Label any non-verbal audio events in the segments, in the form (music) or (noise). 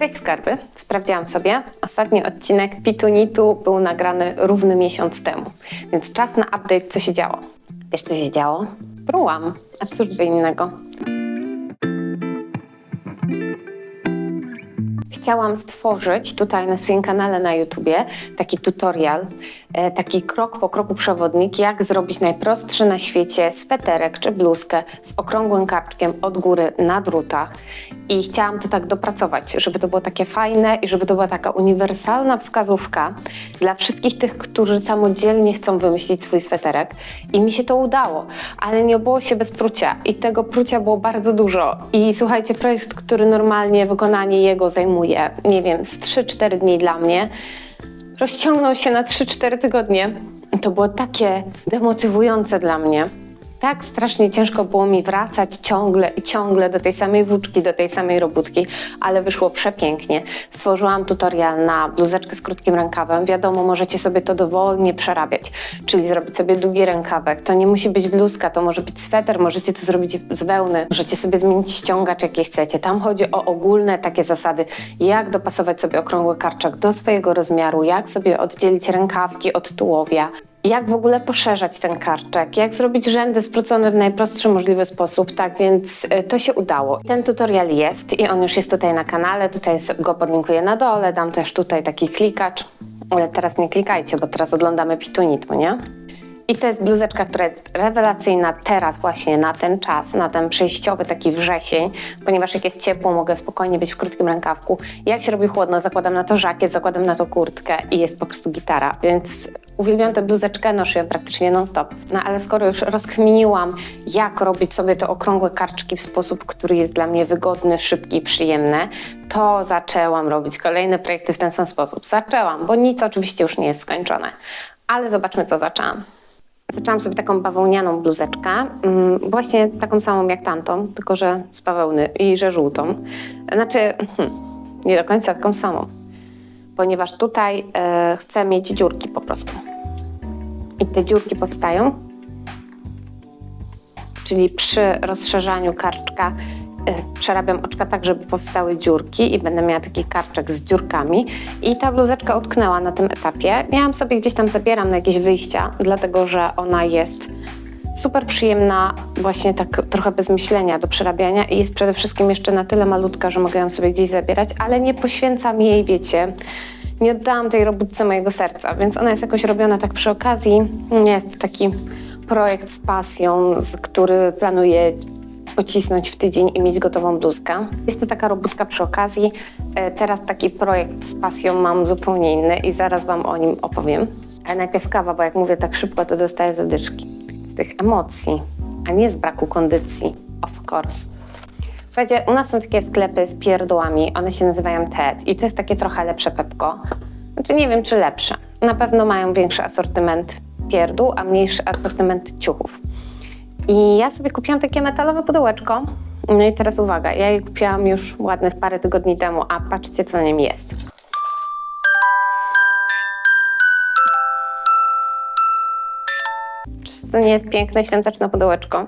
Cześć skarby, sprawdziłam sobie. Ostatni odcinek Pitunitu był nagrany równy miesiąc temu, więc czas na update, co się działo. Wiesz, co się działo? Prułam, a cóż by innego. Chciałam stworzyć tutaj na swoim kanale na YouTubie taki tutorial, e, taki krok po kroku przewodnik, jak zrobić najprostszy na świecie sweterek czy bluzkę z okrągłym karczkiem od góry na drutach. I chciałam to tak dopracować, żeby to było takie fajne i żeby to była taka uniwersalna wskazówka dla wszystkich tych, którzy samodzielnie chcą wymyślić swój sweterek. I mi się to udało, ale nie obyło się bez prucia. I tego prucia było bardzo dużo. I słuchajcie, projekt, który normalnie wykonanie jego zajmuje, nie wiem, z 3-4 dni dla mnie, rozciągnął się na 3-4 tygodnie. To było takie demotywujące dla mnie. Tak strasznie ciężko było mi wracać ciągle i ciągle do tej samej włóczki, do tej samej robótki, ale wyszło przepięknie. Stworzyłam tutorial na bluzeczkę z krótkim rękawem. Wiadomo, możecie sobie to dowolnie przerabiać, czyli zrobić sobie długi rękawek. To nie musi być bluzka, to może być sweter, możecie to zrobić z wełny, możecie sobie zmienić ściągacz, jaki chcecie. Tam chodzi o ogólne takie zasady, jak dopasować sobie okrągły karczak do swojego rozmiaru, jak sobie oddzielić rękawki od tułowia jak w ogóle poszerzać ten karczek, jak zrobić rzędy sprócone w najprostszy możliwy sposób, tak więc y, to się udało. Ten tutorial jest i on już jest tutaj na kanale, tutaj go podlinkuję na dole, dam też tutaj taki klikacz, ale teraz nie klikajcie, bo teraz oglądamy pitunitu, nie? I to jest bluzeczka, która jest rewelacyjna teraz właśnie na ten czas, na ten przejściowy taki wrzesień, ponieważ jak jest ciepło, mogę spokojnie być w krótkim rękawku. Jak się robi chłodno, zakładam na to żakiet, zakładam na to kurtkę i jest po prostu gitara, więc uwielbiam tę bluzeczkę, noszę ją praktycznie non-stop. No ale skoro już rozkminiłam, jak robić sobie te okrągłe karczki w sposób, który jest dla mnie wygodny, szybki i przyjemny, to zaczęłam robić kolejne projekty w ten sam sposób. Zaczęłam, bo nic oczywiście już nie jest skończone. Ale zobaczmy, co zaczęłam. Zaczęłam sobie taką bawełnianą bluzeczkę, mm, właśnie taką samą jak tamtą, tylko że z bawełny i że żółtą. Znaczy, hmm, nie do końca taką samą, ponieważ tutaj e, chcę mieć dziurki po prostu. I te dziurki powstają, czyli przy rozszerzaniu karczka przerabiam oczka tak, żeby powstały dziurki i będę miała taki karczek z dziurkami. I ta bluzeczka utknęła na tym etapie. Miałam sobie gdzieś tam, zabieram na jakieś wyjścia, dlatego że ona jest super przyjemna, właśnie tak trochę bez myślenia do przerabiania i jest przede wszystkim jeszcze na tyle malutka, że mogę ją sobie gdzieś zabierać, ale nie poświęcam jej, wiecie, nie oddałam tej robótce mojego serca, więc ona jest jakoś robiona tak przy okazji. Nie jest to taki projekt z pasją, który planuję pocisnąć w tydzień i mieć gotową bluzkę. Jest to taka robótka przy okazji. E, teraz taki projekt z pasją mam zupełnie inny i zaraz Wam o nim opowiem. Ale najpierw kawa, bo jak mówię tak szybko, to dostaję zadyszki. Z tych emocji, a nie z braku kondycji. Of course. Słuchajcie, u nas są takie sklepy z pierdołami, one się nazywają TED i to jest takie trochę lepsze pepko. Znaczy nie wiem, czy lepsze. Na pewno mają większy asortyment pierdół, a mniejszy asortyment ciuchów. I ja sobie kupiłam takie metalowe pudełeczko. No i teraz uwaga, ja je kupiłam już ładnych parę tygodni temu, a patrzcie co na nim jest. Czy to nie jest piękne, świąteczne pudełeczko?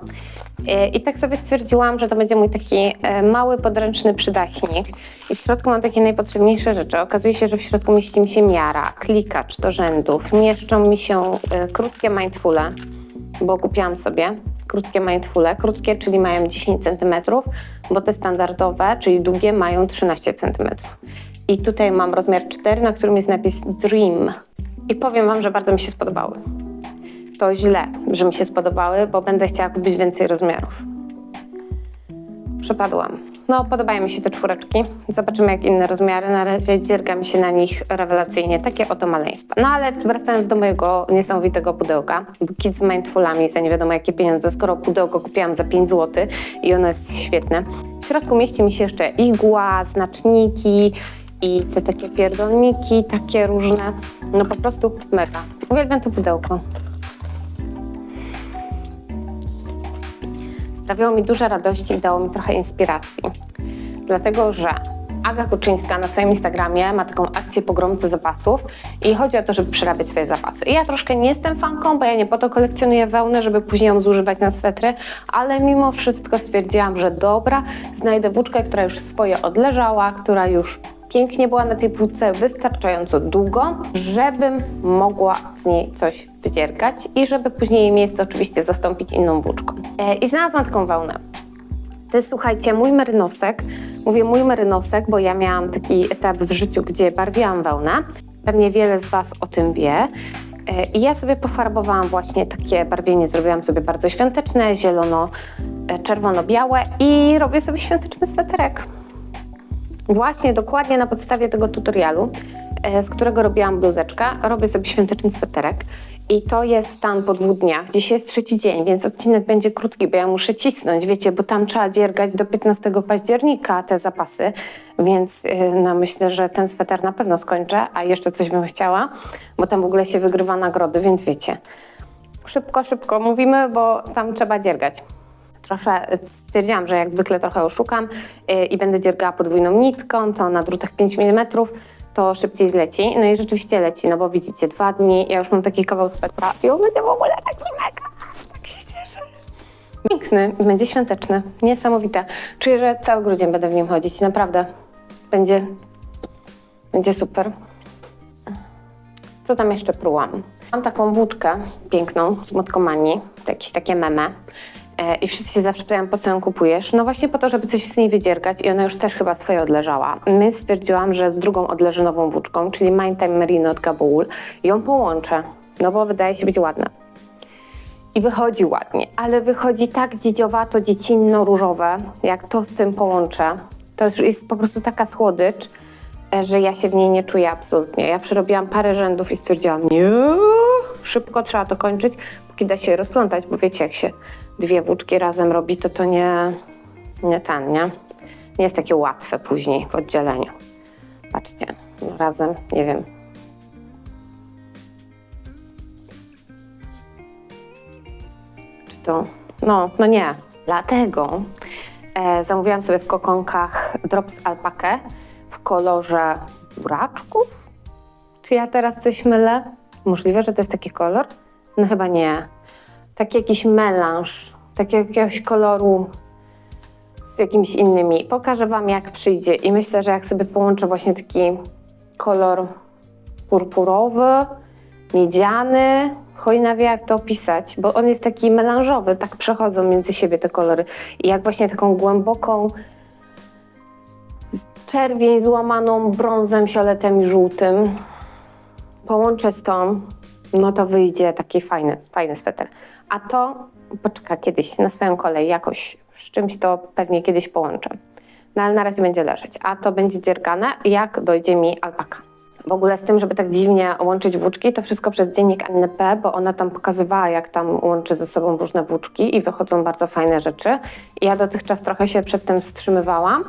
E, I tak sobie stwierdziłam, że to będzie mój taki e, mały, podręczny przydaśnik. I w środku mam takie najpotrzebniejsze rzeczy. Okazuje się, że w środku mieści mi się miara, klikacz do rzędów, mieszczą mi się e, krótkie mindfule, bo kupiłam sobie krótkie mindfule. Krótkie, czyli mają 10 cm, bo te standardowe, czyli długie, mają 13 cm. I tutaj mam rozmiar 4, na którym jest napis Dream. I powiem Wam, że bardzo mi się spodobały. To źle, że mi się spodobały, bo będę chciała kupić więcej rozmiarów. Przepadłam. No, podobają mi się te czwóreczki. Zobaczymy, jak inne rozmiary. Na razie dzierga się na nich rewelacyjnie. Takie oto maleństwa. No, ale wracając do mojego niesamowitego pudełka. Kit z mindfulami za nie wiadomo jakie pieniądze, skoro pudełko kupiłam za 5 zł i ono jest świetne. W środku mieści mi się jeszcze igła, znaczniki, i te takie pierdolniki, takie różne, no po prostu mega. Uwielbiam to pudełko. Sprawiało mi dużo radości i dało mi trochę inspiracji. Dlatego, że Aga Kuczyńska na swoim Instagramie ma taką akcję pogromcy zapasów i chodzi o to, żeby przerabiać swoje zapasy. I ja troszkę nie jestem fanką, bo ja nie po to kolekcjonuję wełnę, żeby później ją zużywać na swetry, ale mimo wszystko stwierdziłam, że dobra, znajdę włóczkę, która już swoje odleżała, która już pięknie była na tej półce wystarczająco długo, żebym mogła z niej coś wydziergać i żeby później jej miejsce oczywiście zastąpić inną włóczką. E, I znalazłam taką wełnę. To jest, słuchajcie, mój merynosek. Mówię mój merynosek, bo ja miałam taki etap w życiu, gdzie barwiłam wełnę. Pewnie wiele z Was o tym wie. E, I ja sobie pofarbowałam właśnie takie barwienie, zrobiłam sobie bardzo świąteczne, zielono-czerwono-białe i robię sobie świąteczny sweterek. Właśnie, dokładnie na podstawie tego tutorialu, e, z którego robiłam bluzeczkę, robię sobie świąteczny sweterek. I to jest stan po dwóch dniach. Dzisiaj jest trzeci dzień, więc odcinek będzie krótki, bo ja muszę cisnąć, wiecie, bo tam trzeba dziergać do 15 października te zapasy, więc yy, no, myślę, że ten sweter na pewno skończę, a jeszcze coś bym chciała, bo tam w ogóle się wygrywa nagrody, więc wiecie. Szybko, szybko mówimy, bo tam trzeba dziergać. Trochę stwierdziłam, że jak zwykle trochę oszukam yy, i będę dziergała podwójną nitką, to na drutach 5 mm, to szybciej zleci. No i rzeczywiście leci, no bo widzicie, dwa dni, ja już mam taki kawał spetra i on będzie w ogóle taki mega. Tak się cieszę. Piękny, będzie świąteczny, niesamowite. Czuję, że cały grudzień będę w nim chodzić, naprawdę. Będzie, będzie super. Co tam jeszcze prułam? Mam taką włóczkę piękną z Motkomanii, jakieś takie meme. E, I wszyscy się zawsze pytają, po co ją kupujesz? No właśnie po to, żeby coś z niej wydziergać i ona już też chyba swoje odleżała. My stwierdziłam, że z drugą odleżynową włóczką, czyli Mindtime Merino od Gaboul, ją połączę, no bo wydaje się być ładna. I wychodzi ładnie, ale wychodzi tak dziedziowato, dziecinno-różowe, jak to z tym połączę. To jest po prostu taka słodycz, e, że ja się w niej nie czuję absolutnie. Ja przerobiłam parę rzędów i stwierdziłam, nie, szybko trzeba to kończyć, póki da się rozplątać, bo wiecie jak się dwie włóczki razem robi, to to nie, nie ten, nie? Nie jest takie łatwe później w oddzieleniu. Patrzcie, razem, nie wiem. Czy to, no, no nie. Dlatego e, zamówiłam sobie w kokonkach Drops Alpakę w kolorze buraczków. Czy ja teraz coś mylę? Możliwe, że to jest taki kolor? No chyba nie taki jakiś melanż, takiego jakiegoś koloru z jakimiś innymi. Pokażę Wam jak przyjdzie i myślę, że jak sobie połączę właśnie taki kolor purpurowy, miedziany, chojna wie jak to opisać, bo on jest taki melanżowy, tak przechodzą między siebie te kolory. I jak właśnie taką głęboką czerwień złamaną brązem, fioletem i żółtym połączę z tą, no to wyjdzie taki fajny, fajny sweter a to poczeka kiedyś na swoją kolej jakoś z czymś to pewnie kiedyś połączę. No ale na razie będzie leżeć, a to będzie dziergane jak dojdzie mi alpaka. W ogóle z tym, żeby tak dziwnie łączyć włóczki, to wszystko przez dziennik Anny P, bo ona tam pokazywała, jak tam łączy ze sobą różne włóczki i wychodzą bardzo fajne rzeczy. I ja dotychczas trochę się przed tym wstrzymywałam,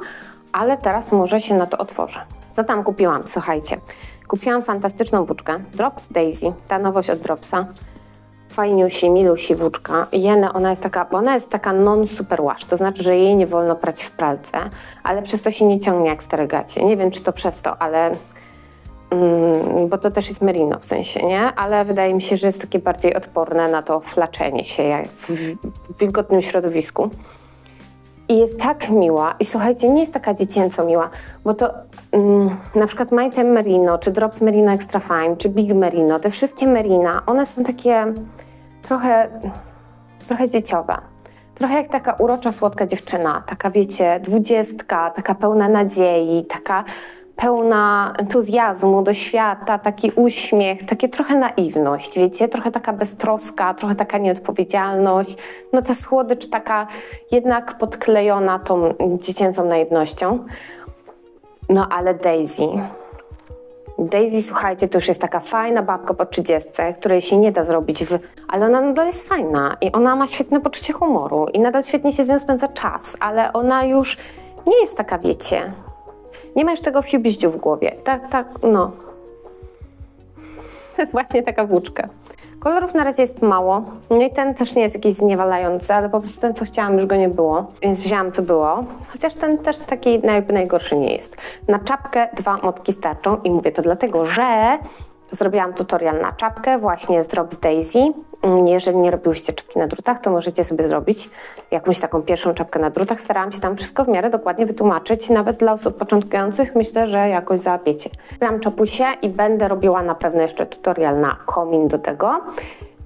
ale teraz może się na to otworzę. Co tam kupiłam? Słuchajcie, kupiłam fantastyczną włóczkę Drops Daisy, ta nowość od Dropsa fajniusi, milusi włóczka. Jenę, ona jest taka, ona jest taka non-super wash, to znaczy, że jej nie wolno prać w pralce, ale przez to się nie ciągnie jak stare gacie. Nie wiem, czy to przez to, ale mm, bo to też jest merino w sensie, nie? Ale wydaje mi się, że jest takie bardziej odporne na to flaczenie się jak w, w wilgotnym środowisku. I jest tak miła. I słuchajcie, nie jest taka dziecięco miła, bo to mm, na przykład Time Merino, czy Drops Merino Extra Fine, czy Big Merino, te wszystkie Merina, one są takie trochę, trochę dzieciowa. Trochę jak taka urocza, słodka dziewczyna, taka wiecie, dwudziestka, taka pełna nadziei, taka pełna entuzjazmu do świata, taki uśmiech, takie trochę naiwność, wiecie, trochę taka beztroska, trochę taka nieodpowiedzialność, no ta słodycz taka jednak podklejona tą dziecięcą naiwnością. No ale Daisy, Daisy, słuchajcie, to już jest taka fajna babka po 30, której się nie da zrobić, w... ale ona nadal jest fajna i ona ma świetne poczucie humoru i nadal świetnie się z nią spędza czas, ale ona już nie jest taka, wiecie, nie ma już tego fiubździu w głowie. Tak, tak, no. To jest właśnie taka włóczka. Kolorów na razie jest mało. No i ten też nie jest jakiś zniewalający, ale po prostu ten, co chciałam, już go nie było. Więc wzięłam, to było. Chociaż ten też taki najgorszy nie jest. Na czapkę dwa motki starczą i mówię to dlatego, że Zrobiłam tutorial na czapkę właśnie z Drops Daisy. Mm, Jeżeli nie robiłyście czapki na drutach, to możecie sobie zrobić jakąś taką pierwszą czapkę na drutach. Starałam się tam wszystko w miarę dokładnie wytłumaczyć. Nawet dla osób początkujących myślę, że jakoś załapiecie. Robiłam czapusie i będę robiła na pewno jeszcze tutorial na komin do tego.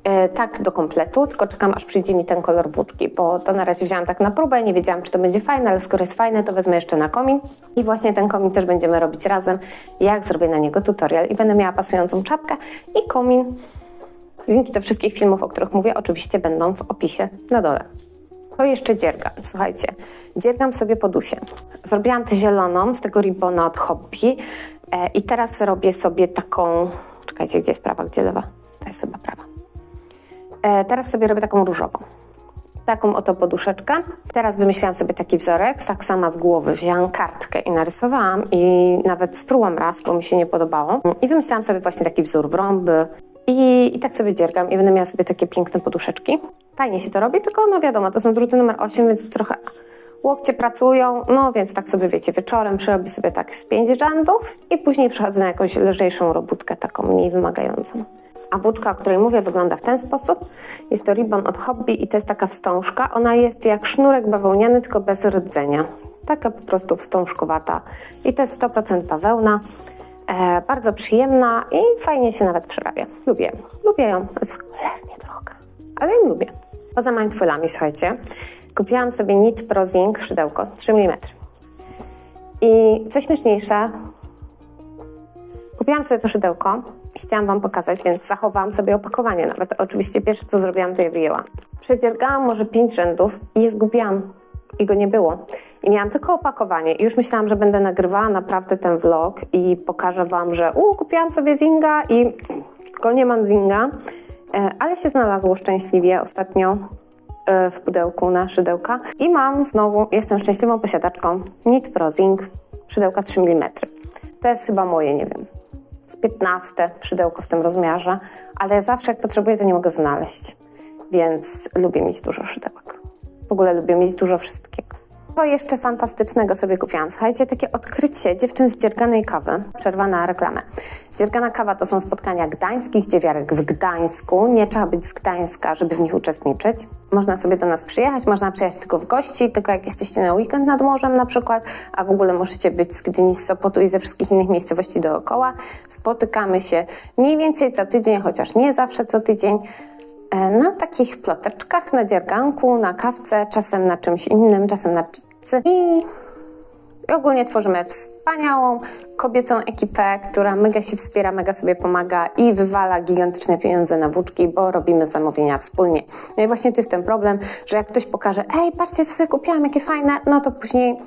E, tak do kompletu, tylko czekam aż przyjdzie mi ten kolor włóczki, bo to na razie wzięłam tak na próbę, nie wiedziałam czy to będzie fajne, ale skoro jest fajne, to wezmę jeszcze na komin i właśnie ten komin też będziemy robić razem, jak zrobię na niego tutorial i będę miała pasującą czapkę i komin. Linki do wszystkich filmów, o których mówię, oczywiście będą w opisie na dole. To jeszcze dziergam. Słuchajcie, dziergam sobie podusię. Zrobiłam tę zieloną z tego ribbona od Hobby e, i teraz robię sobie taką... Czekajcie, gdzie jest prawa, gdzie lewa? To jest chyba prawa. E, teraz sobie robię taką różową. Taką oto poduszeczkę. Teraz wymyśliłam sobie taki wzorek, tak sama z głowy. Wzięłam kartkę i narysowałam i nawet sprułam raz, bo mi się nie podobało. I wymyśliłam sobie właśnie taki wzór w rąby. I, I tak sobie dziergam i będę miała sobie takie piękne poduszeczki. Fajnie się to robi, tylko no wiadomo, to są druty numer 8, więc trochę łokcie pracują, no więc tak sobie wiecie, wieczorem przerobię sobie tak z pięć rzędów i później przechodzę na jakąś lżejszą robótkę, taką mniej wymagającą. A włóczka, o której mówię, wygląda w ten sposób. Jest to ribbon od Hobby i to jest taka wstążka. Ona jest jak sznurek bawełniany, tylko bez rdzenia. Taka po prostu wstążkowata. I to jest 100% bawełna. E, bardzo przyjemna i fajnie się nawet przerabia. Lubię. Lubię ją. Jest cholernie droga, ale ją lubię. Poza mindfulami, słuchajcie, kupiłam sobie Knit Pro Zinc szydełko 3 mm. I coś śmieszniejsze, Kupiłam sobie to szydełko chciałam Wam pokazać, więc zachowałam sobie opakowanie. Nawet oczywiście pierwsze co zrobiłam, to je wyjęłam. Przedziergałam może pięć rzędów i je zgubiłam i go nie było. I miałam tylko opakowanie i już myślałam, że będę nagrywała naprawdę ten vlog i pokażę Wam, że u, kupiłam sobie Zinga i go nie mam Zinga, e, ale się znalazło szczęśliwie ostatnio e, w pudełku na szydełka i mam znowu, jestem szczęśliwą posiadaczką Knit Pro Zing szydełka 3 mm. To jest chyba moje, nie wiem, z 15 szydełko w tym rozmiarze, ale zawsze jak potrzebuję, to nie mogę znaleźć. Więc lubię mieć dużo szydełek. W ogóle lubię mieć dużo wszystkiego. Co jeszcze fantastycznego sobie kupiłam? Słuchajcie, takie odkrycie dziewczyn z dzierganej kawy. Przerwa na reklamę. Dziergana kawa to są spotkania gdańskich dziewiarek w Gdańsku. Nie trzeba być z Gdańska, żeby w nich uczestniczyć. Można sobie do nas przyjechać, można przyjechać tylko w gości, tylko jak jesteście na weekend nad morzem na przykład, a w ogóle możecie być z Gdyni, z Sopotu i ze wszystkich innych miejscowości dookoła. Spotykamy się mniej więcej co tydzień, chociaż nie zawsze co tydzień e, na takich ploteczkach, na dzierganku, na kawce, czasem na czymś innym, czasem na i ogólnie tworzymy wspaniałą kobiecą ekipę, która mega się wspiera, mega sobie pomaga i wywala gigantyczne pieniądze na włóczki, bo robimy zamówienia wspólnie. No i właśnie tu jest ten problem, że jak ktoś pokaże, ej, patrzcie, co sobie kupiłam, jakie fajne, no to później,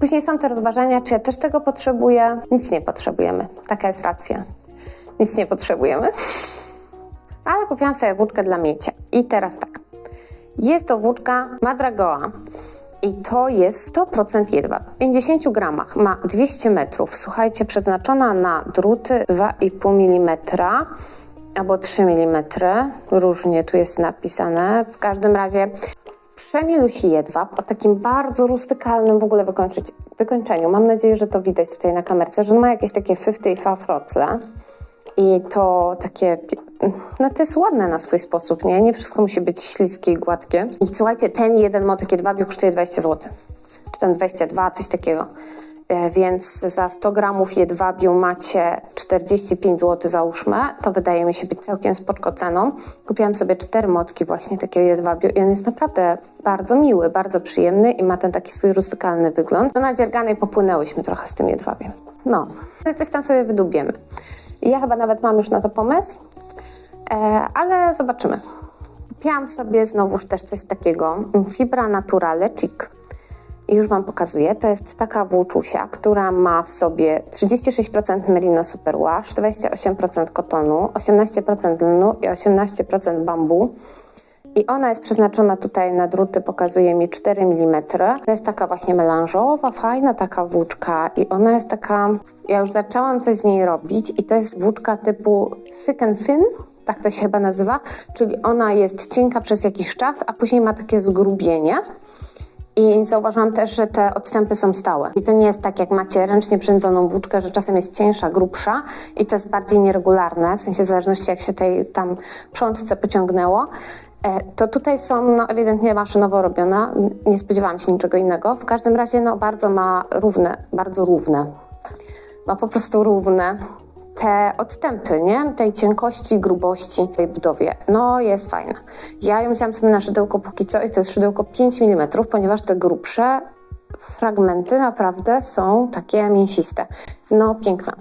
później są te rozważania, czy ja też tego potrzebuję. Nic nie potrzebujemy. Taka jest racja. Nic nie potrzebujemy. (laughs) Ale kupiłam sobie włóczkę dla miecia. I teraz tak. Jest to włóczka Madragoa. I to jest 100% jedwab. W 50 gramach ma 200 metrów. Słuchajcie, przeznaczona na druty 2,5 mm albo 3 mm. Różnie tu jest napisane. W każdym razie przemilusi jedwab o takim bardzo rustykalnym w ogóle wykończeniu. Mam nadzieję, że to widać tutaj na kamerce, że ma jakieś takie 50 fafrocle. I to takie, no to jest ładne na swój sposób, nie? Nie wszystko musi być śliskie i gładkie. I słuchajcie, ten jeden motyk jedwabiu kosztuje 20 zł. Czy ten 22, coś takiego. E, więc za 100 gramów jedwabiu macie 45 zł załóżmy. To wydaje mi się być całkiem spoczko ceną. Kupiłam sobie cztery motki właśnie takiego jedwabiu i on jest naprawdę bardzo miły, bardzo przyjemny i ma ten taki swój rustykalny wygląd. No na dzierganej popłynęłyśmy trochę z tym jedwabiem. No, ale coś tam sobie wydubiemy. Ja chyba nawet mam już na to pomysł, ale zobaczymy. Kupiłam sobie znowuż też coś takiego, Fibra Naturale Chic. I już Wam pokazuję. To jest taka włóczusia, która ma w sobie 36% merino superwash, 28% kotonu, 18% lnu i 18% bambu. I ona jest przeznaczona tutaj na druty, pokazuje mi 4 mm. To jest taka właśnie melanżowa, fajna taka włóczka i ona jest taka, ja już zaczęłam coś z niej robić i to jest włóczka typu thick and thin, tak to się chyba nazywa, czyli ona jest cienka przez jakiś czas, a później ma takie zgrubienie. I zauważyłam też, że te odstępy są stałe. I to nie jest tak, jak macie ręcznie przędzoną włóczkę, że czasem jest cieńsza, grubsza i to jest bardziej nieregularne, w sensie w zależności jak się tej tam przątce pociągnęło. E, To tutaj są no, ewidentnie maszynowo robione. Nie spodziewałam się niczego innego. W każdym razie no, bardzo ma równe, bardzo równe. Ma po prostu równe te odstępy, nie? Tej cienkości, grubości tej budowie. No, jest fajna. Ja ją wziąłam sobie na szydełko póki co i to jest szydełko 5 mm, ponieważ te grubsze fragmenty naprawdę są takie mięsiste. No, piękna.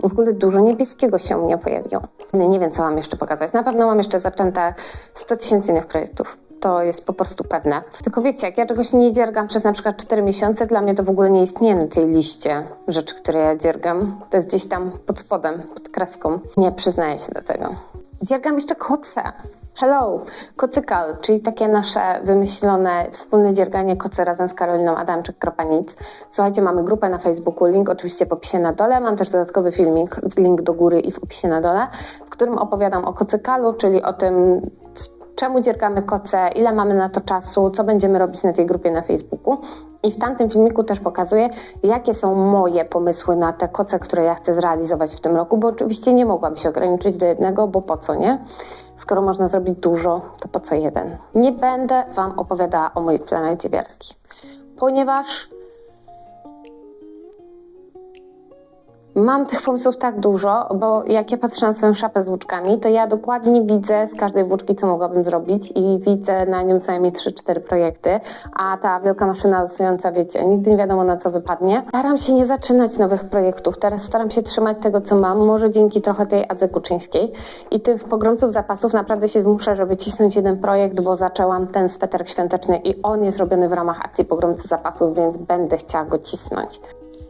W ogóle dużo niebieskiego się u mnie pojawiło. Nie wiem, co mam jeszcze pokazać. Na pewno mam jeszcze zaczęte 100 tysięcy innych projektów. To jest po prostu pewne. Tylko wiecie, jak ja czegoś nie dziergam przez na przykład 4 miesiące, dla mnie to w ogóle nie istnieje na tej liście rzeczy, które ja dziergam. To jest gdzieś tam pod spodem, pod kreską. Nie przyznaję się do tego. Dziergam jeszcze koce. Hello, Kocykal, czyli takie nasze wymyślone wspólne dzierganie koce razem z Karoliną Adamczyk-Kropanic. Słuchajcie, mamy grupę na Facebooku, link oczywiście w opisie na dole. Mam też dodatkowy filmik, link do góry i w opisie na dole, w którym opowiadam o kocykalu, czyli o tym, czemu dziergamy koce, ile mamy na to czasu, co będziemy robić na tej grupie na Facebooku. I w tamtym filmiku też pokazuję, jakie są moje pomysły na te koce, które ja chcę zrealizować w tym roku, bo oczywiście nie mogłam się ograniczyć do jednego, bo po co, nie? Skoro można zrobić dużo, to po co jeden? Nie będę Wam opowiadała o moich planach dziewiarskich, ponieważ Mam tych pomysłów tak dużo, bo jak ja patrzę na swoją szapę z włóczkami, to ja dokładnie widzę z każdej włóczki, co mogłabym zrobić i widzę na nią co najmniej 3-4 projekty, a ta wielka maszyna losująca, wiecie, nigdy nie wiadomo na co wypadnie. Staram się nie zaczynać nowych projektów, teraz staram się trzymać tego, co mam, może dzięki trochę tej Adze Kuczyńskiej i tych pogromców zapasów naprawdę się zmuszę, żeby cisnąć jeden projekt, bo zaczęłam ten sweterek świąteczny i on jest robiony w ramach akcji pogromców zapasów, więc będę chciała go cisnąć.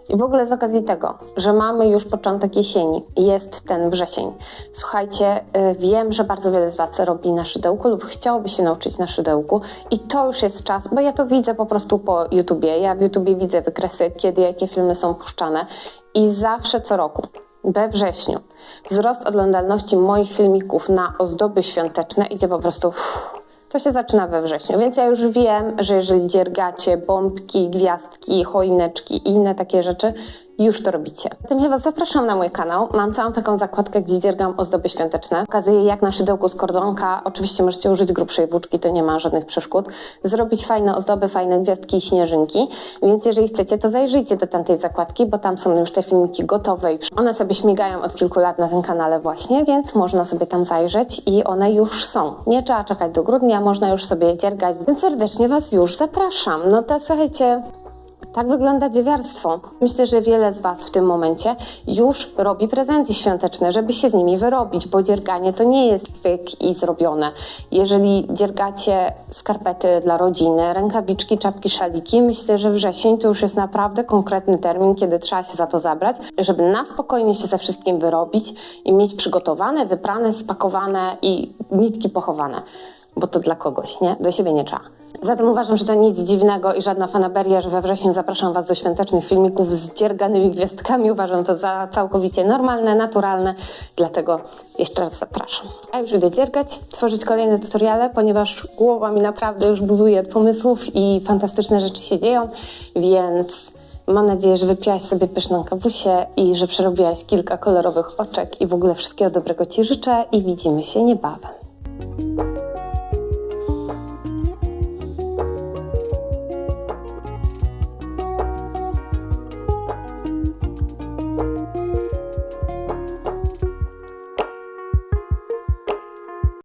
I w ogóle z okazji tego, że mamy już początek jesieni, jest ten wrzesień. Słuchajcie, y, wiem, że bardzo wiele z Was robi na szydełku lub chciałoby się nauczyć na szydełku i to już jest czas, bo ja to widzę po prostu po YouTubie. Ja w YouTubie widzę wykresy, kiedy jakie filmy są puszczane i zawsze co roku we wrześniu wzrost oglądalności moich filmików na ozdoby świąteczne idzie po prostu uff, to się zaczyna we wrześniu, więc ja już wiem, że jeżeli dziergacie bombki, gwiazdki, choineczki i inne takie rzeczy, już to robicie. Zatem ja Was zapraszam na mój kanał. Mam całą taką zakładkę, gdzie dziergam ozdoby świąteczne. Pokazuję jak na szydełku z kordonka, oczywiście możecie użyć grubszej włóczki, to nie ma żadnych przeszkód, zrobić fajne ozdoby, fajne gwiazdki i śnieżynki. Więc jeżeli chcecie, to zajrzyjcie do tamtej zakładki, bo tam są już te filmiki gotowe one sobie śmigają od kilku lat na tym kanale właśnie, więc można sobie tam zajrzeć i one już są. Nie trzeba czekać do grudnia, można już sobie dziergać, więc serdecznie Was już zapraszam. No to słuchajcie, tak wygląda dziewiarstwo. Myślę, że wiele z Was w tym momencie już robi prezenty świąteczne, żeby się z nimi wyrobić, bo dzierganie to nie jest fyk i zrobione. Jeżeli dziergacie skarpety dla rodziny, rękawiczki, czapki, szaliki, myślę, że wrzesień to już jest naprawdę konkretny termin, kiedy trzeba się za to zabrać, żeby na spokojnie się ze wszystkim wyrobić i mieć przygotowane, wyprane, spakowane i nitki pochowane. Bo to dla kogoś, nie? Do siebie nie trzeba. Zatem uważam, że to nic dziwnego i żadna fanaberia, że we wrześniu zapraszam Was do świątecznych filmików z dzierganymi gwiazdkami. Uważam to za całkowicie normalne, naturalne, dlatego jeszcze raz zapraszam. A już idę dziergać, tworzyć kolejne tutoriale, ponieważ głowa mi naprawdę już buzuje od pomysłów i fantastyczne rzeczy się dzieją, więc mam nadzieję, że wypiłaś sobie pyszną kawusię i że przerobiłaś kilka kolorowych oczek i w ogóle wszystkiego dobrego Ci życzę i widzimy się niebawem.